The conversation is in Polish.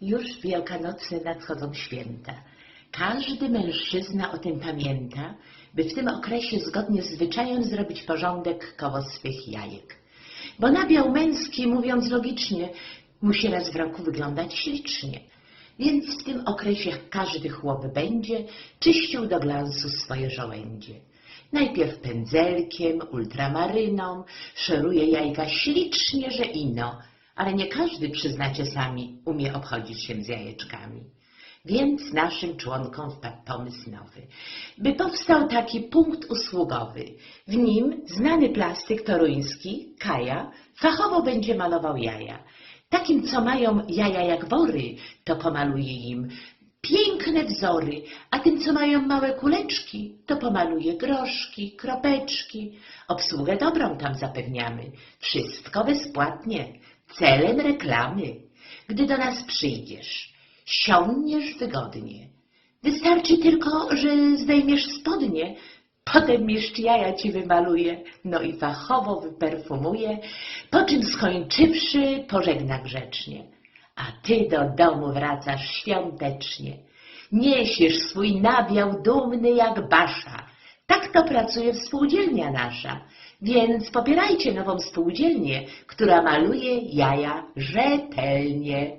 Już wielkanocne nadchodzą święta. Każdy mężczyzna o tym pamięta, by w tym okresie zgodnie z zwyczajem zrobić porządek koło swych jajek. Bo nabiał męski, mówiąc logicznie, musi raz w roku wyglądać ślicznie. Więc w tym okresie każdy chłop będzie czyścił do glansu swoje żołędzie. Najpierw pędzelkiem, ultramaryną, szeruje jajka ślicznie, że ino, ale nie każdy, przyznacie sami, umie obchodzić się z jajeczkami. Więc naszym członkom wpadł pomysł nowy, by powstał taki punkt usługowy. W nim znany plastyk toruński, Kaja, fachowo będzie malował jaja. Takim, co mają jaja jak wory, to pomaluje im piękne wzory, a tym, co mają małe kuleczki, to pomaluje groszki, kropeczki. Obsługę dobrą tam zapewniamy. Wszystko bezpłatnie, celem reklamy. Gdy do nas przyjdziesz, siądniesz wygodnie. Wystarczy tylko, że zdejmiesz spodnie, potem mistrz jaja ci wymaluje, no i fachowo wyperfumuje, po czym skończywszy pożegna grzecznie. A ty do domu wracasz świątecznie. Niesiesz swój nabiał dumny jak basza. Tak to pracuje współdzielnia nasza. Więc popierajcie nową spółdzielnię, która maluje jaja rzetelnie.